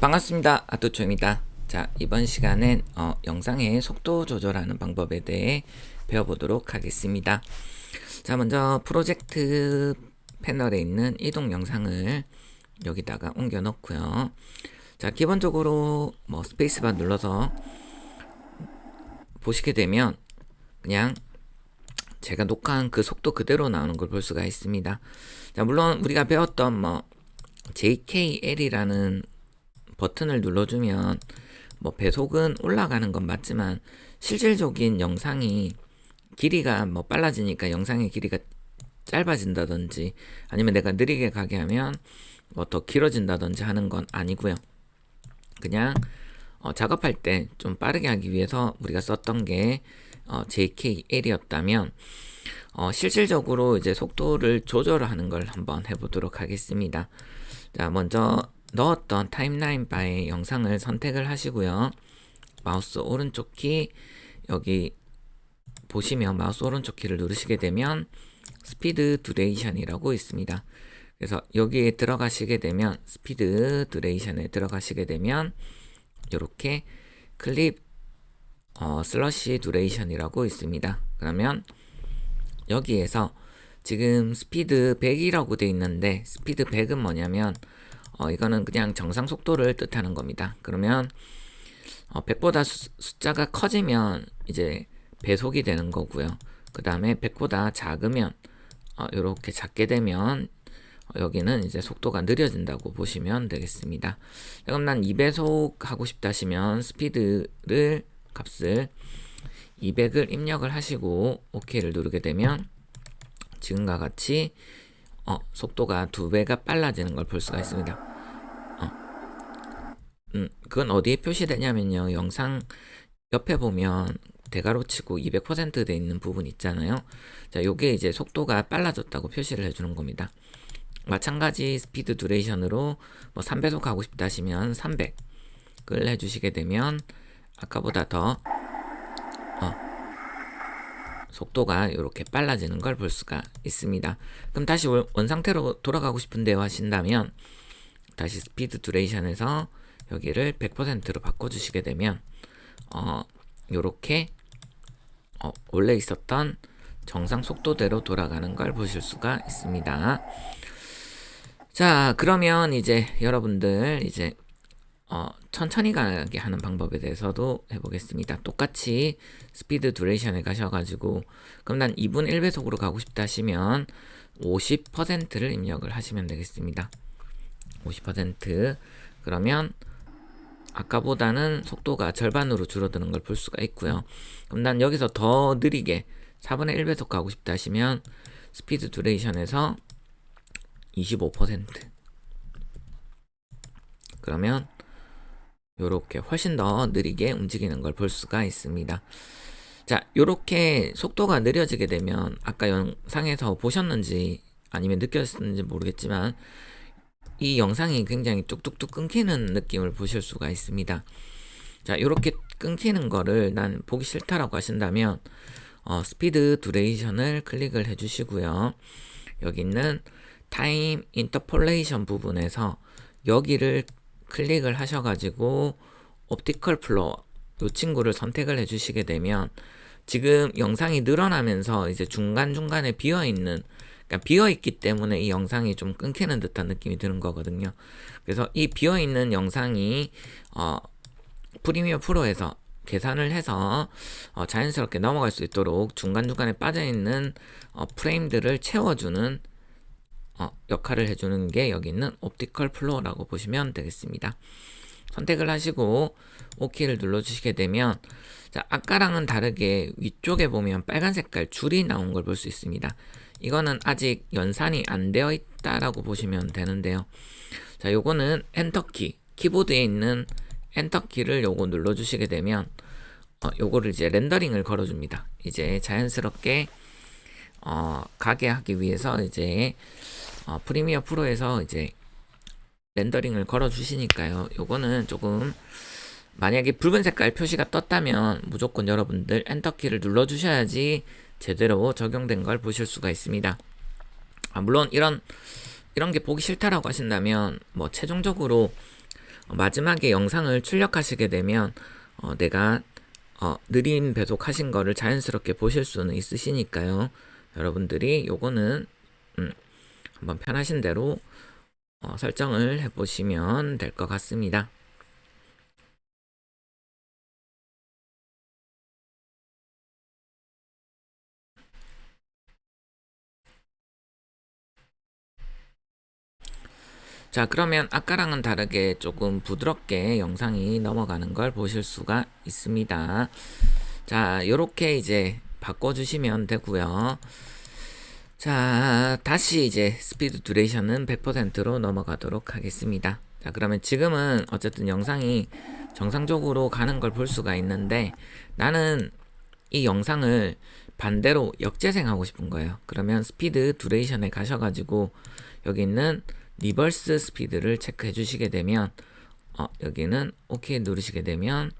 반갑습니다. 아토초입니다. 자, 이번 시간엔 어, 영상의 속도 조절하는 방법에 대해 배워보도록 하겠습니다. 자, 먼저 프로젝트 패널에 있는 이동 영상을 여기다가 옮겨 놓고요. 자, 기본적으로 뭐 스페이스바 눌러서 보시게 되면 그냥 제가 녹화한 그 속도 그대로 나오는 걸 볼 수가 있습니다. 자, 물론 우리가 배웠던 뭐 JKL이라는 버튼을 눌러주면 뭐 배속은 올라가는 건 맞지만 실질적인 영상이 길이가 뭐 빨라지니까 영상의 길이가 짧아진다든지 아니면 내가 느리게 가게 하면 뭐 더 길어진다든지 하는 건 아니고요. 그냥 어, 작업할 때 좀 빠르게 하기 위해서 우리가 썼던 게 어, JKL이었다면 어, 실질적으로 이제 속도를 조절하는 걸 한번 해보도록 하겠습니다. 자, 먼저 넣었던 타임라인 바의 영상을 선택을 하시고요. 마우스 오른쪽 키 여기 보시면 마우스 오른쪽 키를 누르시게 되면 스피드 듀레이션이라고 있습니다. 그래서 여기에 들어가시게 되면 스피드 듀레이션에 들어가시게 되면 이렇게 클립 어, 슬러시 듀레이션이라고 있습니다. 그러면 여기에서 지금 스피드 100이라고 돼 있는데 스피드 100은 뭐냐면 어, 이거는 그냥 정상 속도를 뜻하는 겁니다. 그러면 어, 100보다 수, 숫자가 커지면 이제 배속이 되는 거고요. 그 다음에 100보다 작으면 어, 이렇게 작게 되면 어, 여기는 이제 속도가 느려진다고 보시면 되겠습니다. 그럼 난 2배속 하고 싶다 하시면 스피드를 값을 200을 입력을 하시고 OK를 누르게 되면 지금과 같이 어, 속도가 두 배가 빨라지는 걸 볼 수가 있습니다. 어. 음, 그건 어디에 표시되냐면요. 영상 옆에 보면 대괄호 치고 200%돼 있는 부분 있잖아요. 자, 요게 이제 속도가 빨라졌다고 표시를 해주는 겁니다. 마찬가지 스피드 듀레이션으로 뭐 3배속 하고 싶다 하시면 300을 해주시게 되면 아까보다 더 어, 속도가 이렇게 빨라지는 걸 볼 수가 있습니다. 그럼 다시 원상태로 돌아가고 싶은데요 하신다면 다시 스피드 듀레이션에서 여기를 100%로 바꿔주시게 되면 어, 요렇게 어, 원래 있었던 정상 속도대로 돌아가는 걸 보실 수가 있습니다. 자, 그러면 이제 여러분들 이제 어, 천천히 가게 하는 방법에 대해서도 해보겠습니다. 똑같이 스피드 듀레이션에 가셔가지고 그럼 난 2분 1배속으로 가고 싶다 하시면 50%를 입력을 하시면 되겠습니다. 50% 그러면 아까보다는 속도가 절반으로 줄어드는 걸 볼 수가 있고요. 그럼 난 여기서 더 느리게 4분의 1배속 가고 싶다 하시면 스피드 듀레이션에서 25% 그러면 요렇게 훨씬 더 느리게 움직이는 걸 볼 수가 있습니다. 자, 요렇게 속도가 느려지게 되면 아까 영상에서 보셨는지 아니면 느꼈는지 모르겠지만 이 영상이 굉장히 뚝뚝뚝 끊기는 느낌을 보실 수가 있습니다. 자, 이렇게 끊기는 거를 난 보기 싫다라고 하신다면 어, 스피드 듀레이션을 클릭을 해주시고요. 여기 있는 타임 인터폴레이션 부분에서 여기를 클릭을 하셔가지고 옵티컬 플로어 이 친구를 선택을 해주시게 되면 지금 영상이 늘어나면서 이제 중간중간에 비어있는 그러니까 비어있기 때문에 이 영상이 좀 끊기는 듯한 느낌이 드는 거거든요. 그래서 이 비어있는 영상이 어, 프리미어 프로에서 계산을 해서 어, 자연스럽게 넘어갈 수 있도록 중간중간에 빠져있는 어, 프레임들을 채워주는 어, 역할을 해주는 게 여기 있는 옵티컬 플로어라고 보시면 되겠습니다. 선택을 하시고 OK를 눌러주시게 되면 자, 아까랑은 다르게 위쪽에 보면 빨간 색깔 줄이 나온 걸 볼 수 있습니다. 이거는 아직 연산이 안 되어 있다라고 보시면 되는데요. 자, 요거는 엔터키, 키보드에 있는 엔터키를 요거 눌러주시게 되면 어, 요거를 이제 렌더링을 걸어줍니다. 이제 자연스럽게 어, 가게 하기 위해서 이제 어, 프리미어 프로에서 이제 렌더링을 걸어 주시니까요. 요거는 조금 만약에 붉은 색깔 표시가 떴다면 무조건 여러분들 엔터키를 눌러 주셔야지 제대로 적용된 걸 보실 수가 있습니다. 아, 물론 이런 이런 게 보기 싫다라고 하신다면 뭐 최종적으로 어, 마지막에 영상을 출력하시게 되면 어, 내가 어, 느린 배속하신 거를 자연스럽게 보실 수는 있으시니까요. 여러분들이 요거는 음, 한번 편하신 대로 어, 설정을 해보시면 될 것 같습니다. 자, 그러면 아까랑은 다르게 조금 부드럽게 영상이 넘어가는 걸 보실 수가 있습니다. 자, 요렇게 이제 바꿔주시면 되고요. 자, 다시 이제 스피드 듀레이션은 100%로 넘어가도록 하겠습니다. 자, 그러면 지금은 어쨌든 영상이 정상적으로 가는 걸 볼 수가 있는데 나는 이 영상을 반대로 역재생하고 싶은 거예요. 그러면 스피드 듀레이션에 가셔가지고 여기 있는 리버스 스피드를 체크해 주시게 되면 어, 여기는 OK 누르시게 되면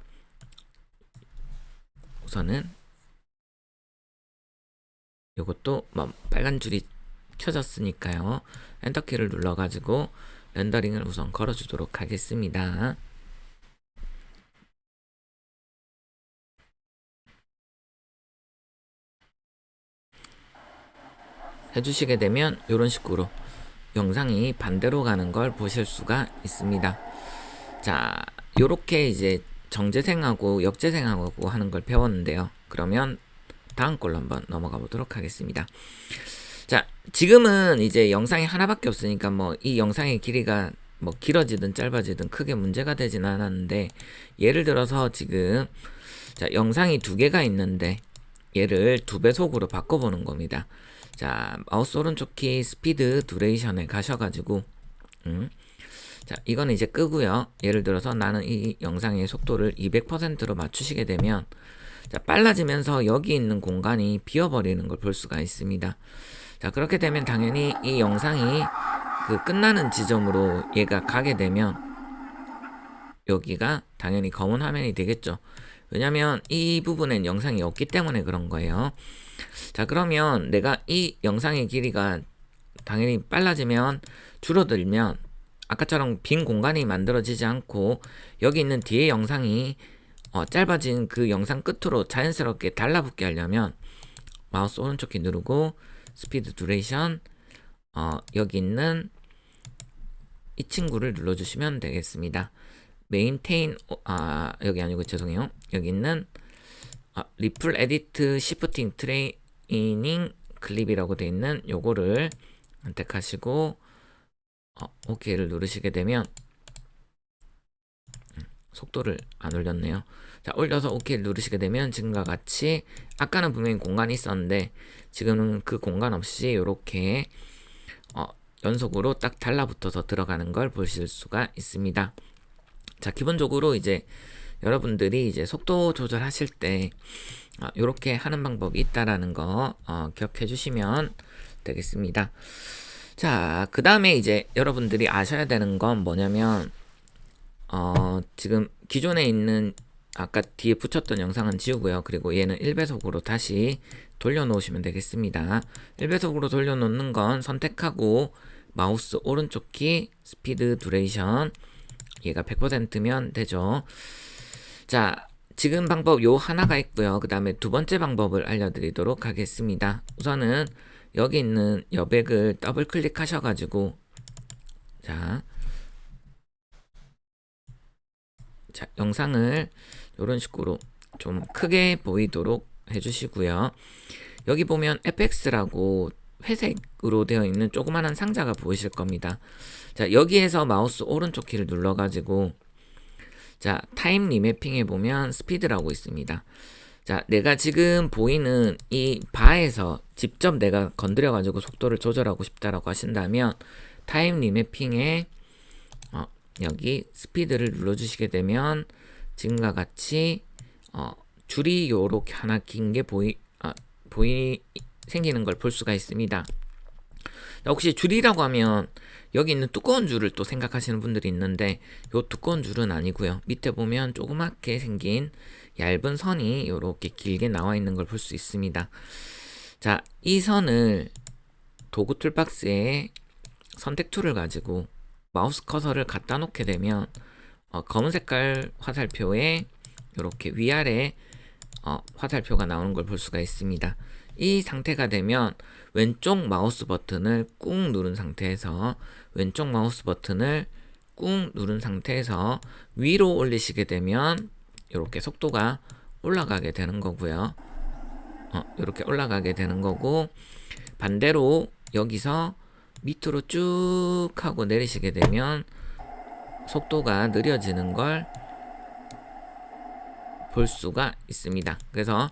우선은 이것도 뭐 빨간 줄이 켜졌으니까요. 엔터키를 눌러가지고 렌더링을 우선 걸어주도록 하겠습니다. 해주시게 되면 이런 식으로 영상이 반대로 가는 걸 보실 수가 있습니다. 자, 요렇게 이제 정재생하고 역재생하고 하는 걸 배웠는데요. 그러면 다음 걸로 한번 넘어가 보도록 하겠습니다. 자, 지금은 이제 영상이 하나밖에 없으니까 뭐 이 영상의 길이가 뭐 길어지든 짧아지든 크게 문제가 되진 않았는데 예를 들어서 지금 자, 영상이 두 개가 있는데 얘를 두 배속으로 바꿔보는 겁니다. 자, 오른쪽 키 스피드 듀레이션에 가셔가지고, 음. 자, 이거는 이제 끄고요. 예를 들어서 나는 이 영상의 속도를 200%로 맞추시게 되면, 자, 빨라지면서 여기 있는 공간이 비어버리는 걸 볼 수가 있습니다. 자, 그렇게 되면 당연히 이 영상이 그 끝나는 지점으로 얘가 가게 되면, 여기가 당연히 검은 화면이 되겠죠. 왜냐면 이 부분엔 영상이 없기 때문에 그런 거예요. 자, 그러면 내가 이 영상의 길이가 당연히 빨라지면 줄어들면 아까처럼 빈 공간이 만들어지지 않고 여기 있는 뒤에 영상이 어, 짧아진 그 영상 끝으로 자연스럽게 달라붙게 하려면 마우스 오른쪽 키 누르고 스피드 듀레이션 어, 여기 있는 이 친구를 눌러주시면 되겠습니다. 메인테인 아 여기 아니고 죄송해요. 여기 있는 아, 리플 에디트 시프팅 트레이닝 클립이라고 되어 있는 요거를 선택하시고 어, OK를 누르시게 되면 음, 속도를 안 올렸네요. 자, 올려서 OK를 누르시게 되면 지금과 같이 아까는 분명히 공간이 있었는데 지금은 그 공간 없이 이렇게 어, 연속으로 딱 달라붙어서 들어가는 걸 보실 수가 있습니다. 자, 기본적으로 이제 여러분들이 이제 속도 조절하실 때 어, 이렇게 하는 방법이 있다라는 거 어, 기억해 주시면 되겠습니다. 자, 그 다음에 이제 여러분들이 아셔야 되는 건 뭐냐면 어, 지금 기존에 있는 아까 뒤에 붙였던 영상은 지우고요. 그리고 얘는 1배속으로 다시 돌려놓으시면 되겠습니다. 1배속으로 돌려놓는 건 선택하고 마우스 오른쪽 키 스피드 듀레이션 얘가 100%면 되죠. 자, 지금 방법 요 하나가 있고요. 그 다음에 두 번째 방법을 알려드리도록 하겠습니다. 우선은 여기 있는 여백을 더블 클릭하셔가지고 자, 자 영상을 이런 식으로 좀 크게 보이도록 해주시고요. 여기 보면 fx라고 회색으로 되어 있는 조그마한 상자가 보이실 겁니다. 자, 여기에서 마우스 오른쪽 키를 눌러가지고 자, 타임 리매핑에 보면 스피드라고 있습니다. 자, 내가 지금 보이는 이 바에서 직접 내가 건드려 가지고 속도를 조절하고 싶다라고 하신다면 타임 리매핑에 어, 여기 스피드를 눌러 주시게 되면 지금과 같이 어, 줄이 요렇게 하나 긴 게 보이 아, 보이 생기는 걸 볼 수가 있습니다. 혹시 줄이라고 하면 여기 있는 두꺼운 줄을 또 생각하시는 분들이 있는데 요 두꺼운 줄은 아니고요. 밑에 보면 조그맣게 생긴 얇은 선이 이렇게 길게 나와 있는 걸 볼 수 있습니다. 자, 이 선을 도구 툴박스에 선택 툴을 가지고 마우스 커서를 갖다 놓게 되면 어, 검은 색깔 화살표에 이렇게 위아래 어, 화살표가 나오는 걸 볼 수가 있습니다. 이 상태가 되면 왼쪽 마우스 버튼을 꾹 누른 상태에서 왼쪽 마우스 버튼을 꾹 누른 상태에서 위로 올리시게 되면 이렇게 속도가 올라가게 되는 거고요. 어, 이렇게 올라가게 되는 거고 반대로 여기서 밑으로 쭉 하고 내리시게 되면 속도가 느려지는 걸 볼 수가 있습니다. 그래서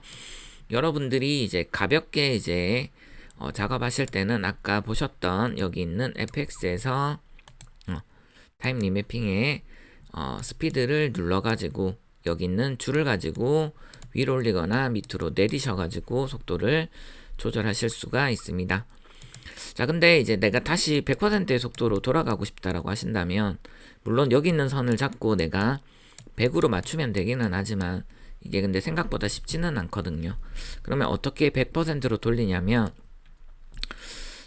여러분들이 이제 가볍게 이제 어, 작업하실 때는 아까 보셨던 여기 있는 FX에서 어, 타임 리매핑에 어, 스피드를 눌러가지고 여기 있는 줄을 가지고 위로 올리거나 밑으로 내리셔가지고 속도를 조절하실 수가 있습니다. 자, 근데 이제 내가 다시 100%의 속도로 돌아가고 싶다라고 하신다면, 물론 여기 있는 선을 잡고 내가 100으로 맞추면 되기는 하지만, 이게 근데 생각보다 쉽지는 않거든요. 그러면 어떻게 100%로 돌리냐면,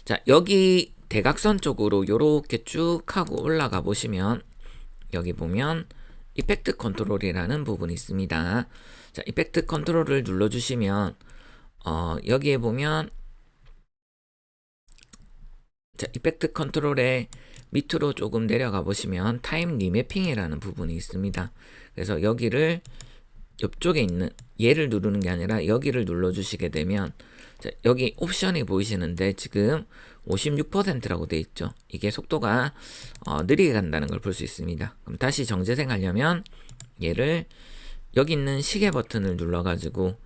자, 여기 대각선 쪽으로 요렇게 쭉 하고 올라가 보시면, 여기 보면, 이펙트 컨트롤이라는 부분이 있습니다. 자, 이펙트 컨트롤을 눌러주시면, 어, 여기에 보면, 자, 이펙트 컨트롤에 밑으로 조금 내려가 보시면 타임 리매핑이라는 부분이 있습니다. 그래서 여기를 옆쪽에 있는 얘를 누르는 게 아니라 여기를 눌러 주시게 되면 자, 여기 옵션이 보이시는데 지금 56%라고 돼 있죠. 이게 속도가 어, 느리게 간다는 걸 볼 수 있습니다. 그럼 다시 정재생 하려면 얘를 여기 있는 시계 버튼을 눌러 가지고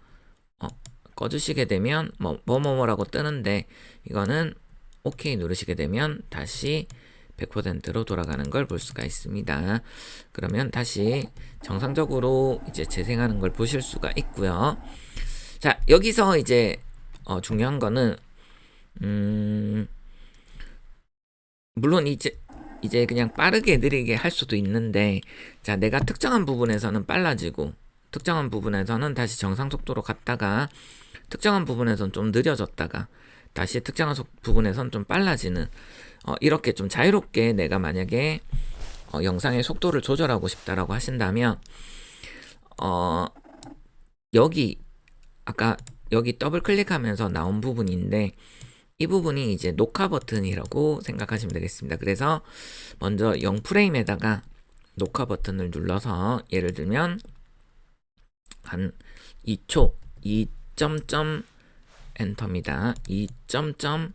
어, 꺼주시게 되면 뭐 뭐뭐뭐라고 뜨는데 이거는 OK 누르시게 되면 다시 100%로 돌아가는 걸 볼 수가 있습니다. 그러면 다시 정상적으로 이제 재생하는 걸 보실 수가 있고요. 자, 여기서 이제 어, 중요한 거는 음 물론 이제 이제 그냥 빠르게 느리게 할 수도 있는데 자, 내가 특정한 부분에서는 빨라지고 특정한 부분에서는 다시 정상 속도로 갔다가 특정한 부분에서는 좀 느려졌다가 다시 특정한 속, 부분에선 좀 빨라지는 어, 이렇게 좀 자유롭게 내가 만약에 어, 영상의 속도를 조절하고 싶다라고 하신다면 어, 여기 아까 여기 더블 클릭하면서 나온 부분인데 이 부분이 이제 녹화 버튼이라고 생각하시면 되겠습니다. 그래서 먼저 0프레임에다가 녹화 버튼을 눌러서 예를 들면 한 2초 2점 엔터입니다. 2점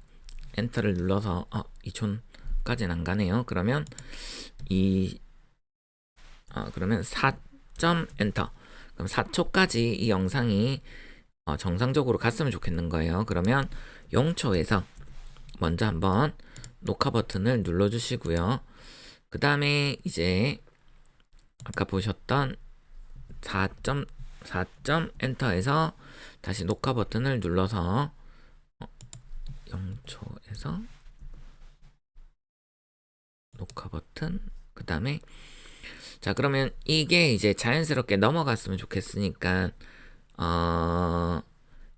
엔터를 눌러서 어, 2촌까지는 안 가네요. 그러면 이 어, 그러면 4점 엔터. 그럼 4초까지 이 영상이 어, 정상적으로 갔으면 좋겠는 거예요. 그러면 0초에서 먼저 한번 녹화 버튼을 눌러 주시고요. 그 다음에 이제 아까 보셨던 4점 4점 엔터에서 다시 녹화 버튼을 눌러서 0초에서 녹화 버튼 그 다음에 자 그러면 이게 이제 자연스럽게 넘어갔으면 좋겠으니까 어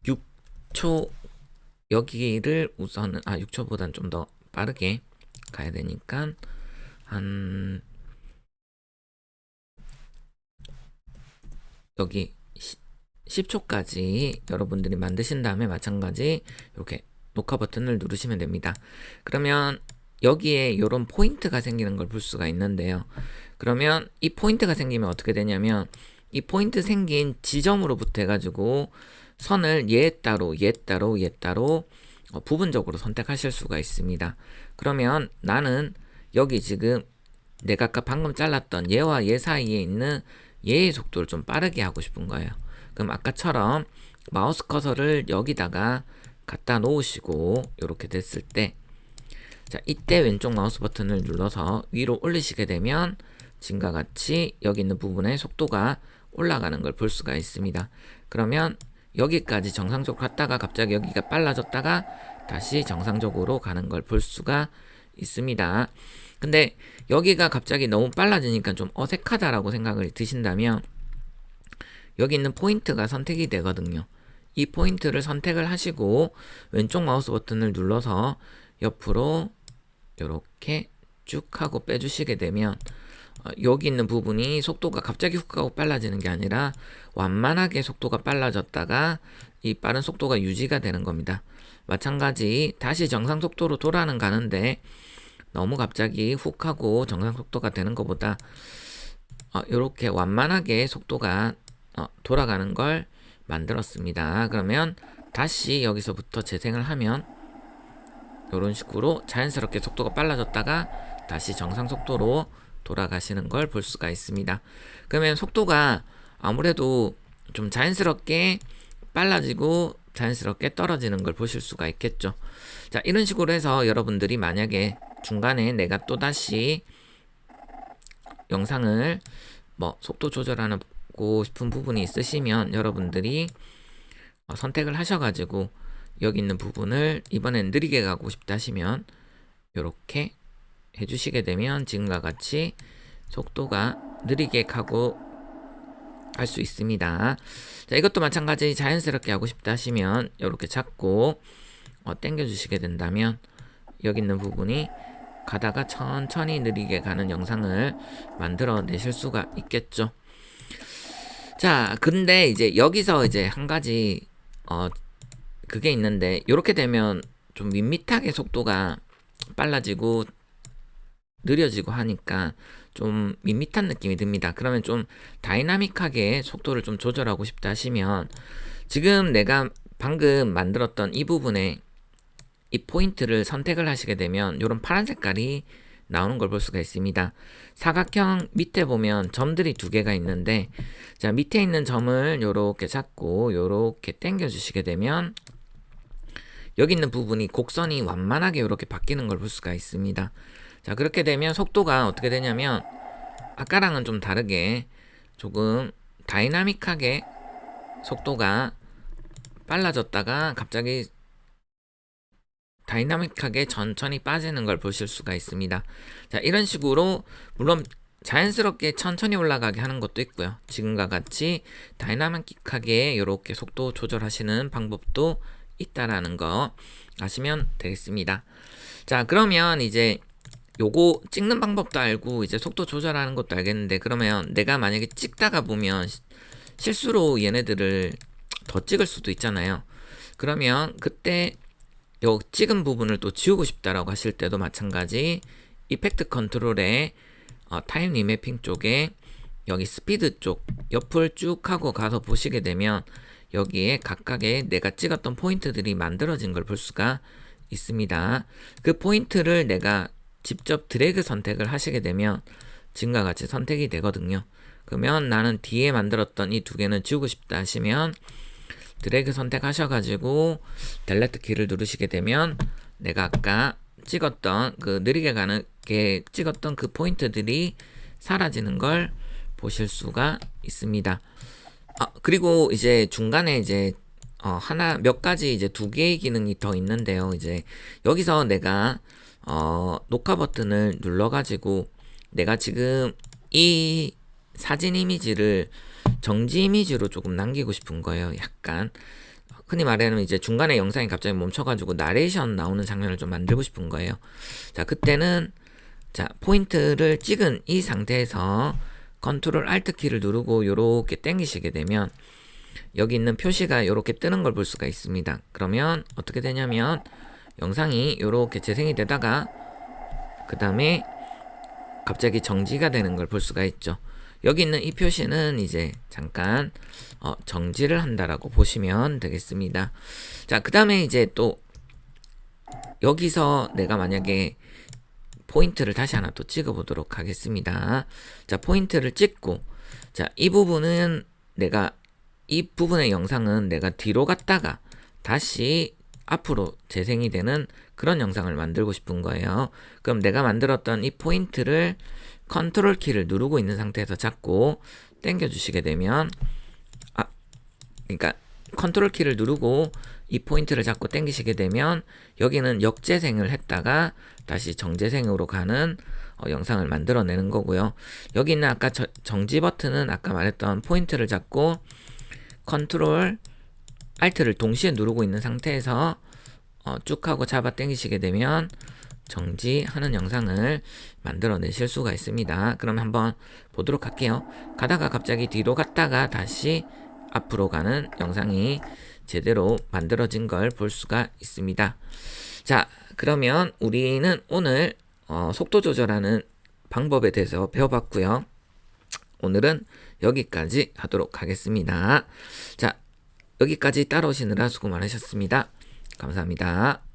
6초 여기를 우선은 아 6초보단 좀 더 빠르게 가야 되니까 한 여기 10초까지 여러분들이 만드신 다음에 마찬가지 이렇게 녹화 버튼을 누르시면 됩니다. 그러면 여기에 이런 포인트가 생기는 걸 볼 수가 있는데요. 그러면 이 포인트가 생기면 어떻게 되냐면 이 포인트 생긴 지점으로부터 해가지고 선을 얘 따로 얘 따로 얘 따로 어, 부분적으로 선택하실 수가 있습니다. 그러면 나는 여기 지금 내가 아까 방금 잘랐던 얘와 얘 사이에 있는 얘의 속도를 좀 빠르게 하고 싶은 거예요. 그럼 아까처럼 마우스 커서를 여기다가 갖다 놓으시고 이렇게 됐을 때 자, 이때 왼쪽 마우스 버튼을 눌러서 위로 올리시게 되면 지금과 같이 여기 있는 부분의 속도가 올라가는 걸 볼 수가 있습니다. 그러면 여기까지 정상적으로 갔다가 갑자기 여기가 빨라졌다가 다시 정상적으로 가는 걸 볼 수가 있습니다. 근데 여기가 갑자기 너무 빨라지니까 좀 어색하다라고 생각을 드신다면 여기 있는 포인트가 선택이 되거든요. 이 포인트를 선택을 하시고 왼쪽 마우스 버튼을 눌러서 옆으로 이렇게 쭉 하고 빼주시게 되면 어, 여기 있는 부분이 속도가 갑자기 훅 가고 빨라지는 게 아니라 완만하게 속도가 빨라졌다가 이 빠른 속도가 유지가 되는 겁니다. 마찬가지 다시 정상 속도로 돌아는 가는데 너무 갑자기 훅 하고 정상 속도가 되는 것보다 어, 이렇게 완만하게 속도가 어, 돌아가는 걸 만들었습니다. 그러면 다시 여기서부터 재생을 하면 이런 식으로 자연스럽게 속도가 빨라졌다가 다시 정상 속도로 돌아가시는 걸 볼 수가 있습니다. 그러면 속도가 아무래도 좀 자연스럽게 빨라지고 자연스럽게 떨어지는 걸 보실 수가 있겠죠. 자, 이런 식으로 해서 여러분들이 만약에 중간에 내가 또다시 영상을 뭐 속도 조절하고 싶은 부분이 있으시면 여러분들이 어, 선택을 하셔가지고 여기 있는 부분을 이번엔 느리게 가고 싶다 하시면 이렇게 해주시게 되면 지금과 같이 속도가 느리게 가고 할 수 있습니다. 자, 이것도 마찬가지 자연스럽게 하고 싶다 하시면 이렇게 잡고 어, 당겨 주시게 된다면 여기 있는 부분이 가다가 천천히 느리게 가는 영상을 만들어 내실 수가 있겠죠. 자, 근데 이제 여기서 이제 한 가지 어 그게 있는데 이렇게 되면 좀 밋밋하게 속도가 빨라지고 느려지고 하니까 좀 밋밋한 느낌이 듭니다. 그러면 좀 다이나믹하게 속도를 좀 조절하고 싶다 하시면 지금 내가 방금 만들었던 이 부분에 이 포인트를 선택을 하시게 되면 이런 파란 색깔이 나오는 걸 볼 수가 있습니다. 사각형 밑에 보면 점들이 두 개가 있는데 자 밑에 있는 점을 이렇게 잡고 이렇게 당겨 주시게 되면 여기 있는 부분이 곡선이 완만하게 이렇게 바뀌는 걸 볼 수가 있습니다. 자, 그렇게 되면 속도가 어떻게 되냐면 아까랑은 좀 다르게 조금 다이나믹하게 속도가 빨라졌다가 갑자기 다이나믹하게 천천히 빠지는 걸 보실 수가 있습니다. 자, 이런 식으로 물론 자연스럽게 천천히 올라가게 하는 것도 있고요. 지금과 같이 다이나믹하게 이렇게 속도 조절하시는 방법도 있다라는 거 아시면 되겠습니다. 자, 그러면 이제 요거 찍는 방법도 알고 이제 속도 조절하는 것도 알겠는데 그러면 내가 만약에 찍다가 보면 실수로 얘네들을 더 찍을 수도 있잖아요. 그러면 그때 요 찍은 부분을 또 지우고 싶다라고 하실 때도 마찬가지 이펙트 컨트롤에 어, 타임 리매핑 쪽에 여기 스피드 쪽 옆을 쭉 하고 가서 보시게 되면 여기에 각각의 내가 찍었던 포인트들이 만들어진 걸 볼 수가 있습니다. 그 포인트를 내가 직접 드래그 선택을 하시게 되면 지금과 같이 선택이 되거든요. 그러면 나는 뒤에 만들었던 이 두 개는 지우고 싶다 하시면 드래그 선택하셔가지고 델레트 키를 누르시게 되면 내가 아까 찍었던 그 느리게 가는 게 찍었던 그 포인트들이 사라지는 걸 보실 수가 있습니다. 아, 그리고 이제 중간에 이제 어, 하나 몇 가지 이제 두 개의 기능이 더 있는데요. 이제 여기서 내가 어, 녹화 버튼을 눌러가지고 내가 지금 이 사진 이미지를 정지 이미지로 조금 남기고 싶은 거예요. 약간 흔히 말하면 이제 중간에 영상이 갑자기 멈춰가지고 나레이션 나오는 장면을 좀 만들고 싶은 거예요. 자 그때는 자 포인트를 찍은 이 상태에서 컨트롤 알트 키를 누르고 요렇게 당기시게 되면 여기 있는 표시가 요렇게 뜨는 걸 볼 수가 있습니다. 그러면 어떻게 되냐면 영상이 요렇게 재생이 되다가 그 다음에 갑자기 정지가 되는 걸 볼 수가 있죠. 여기 있는 이 표시는 이제 잠깐 어, 정지를 한다라고 보시면 되겠습니다. 자, 그 다음에 이제 또 여기서 내가 만약에 포인트를 다시 하나 또 찍어 보도록 하겠습니다. 자, 포인트를 찍고 자, 이 부분은 내가 이 부분의 영상은 내가 뒤로 갔다가 다시 앞으로 재생이 되는 그런 영상을 만들고 싶은 거예요. 그럼 내가 만들었던 이 포인트를 컨트롤 키를 누르고 있는 상태에서 잡고 당겨 주시게 되면 아 그러니까 컨트롤 키를 누르고 이 포인트를 잡고 당기시게 되면 여기는 역재생을 했다가 다시 정재생으로 가는 어, 영상을 만들어내는 거고요. 여기 있는 아까 저, 정지 버튼은 아까 말했던 포인트를 잡고 컨트롤 알트를 동시에 누르고 있는 상태에서 어, 쭉 하고 잡아 당기시게 되면 정지하는 영상을 만들어내실 수가 있습니다. 그럼 한번 보도록 할게요. 가다가 갑자기 뒤로 갔다가 다시 앞으로 가는 영상이 제대로 만들어진 걸 볼 수가 있습니다. 자, 그러면 우리는 오늘 어, 속도 조절하는 방법에 대해서 배워봤고요. 오늘은 여기까지 하도록 하겠습니다. 자, 여기까지 따라오시느라 수고 많으셨습니다. 감사합니다.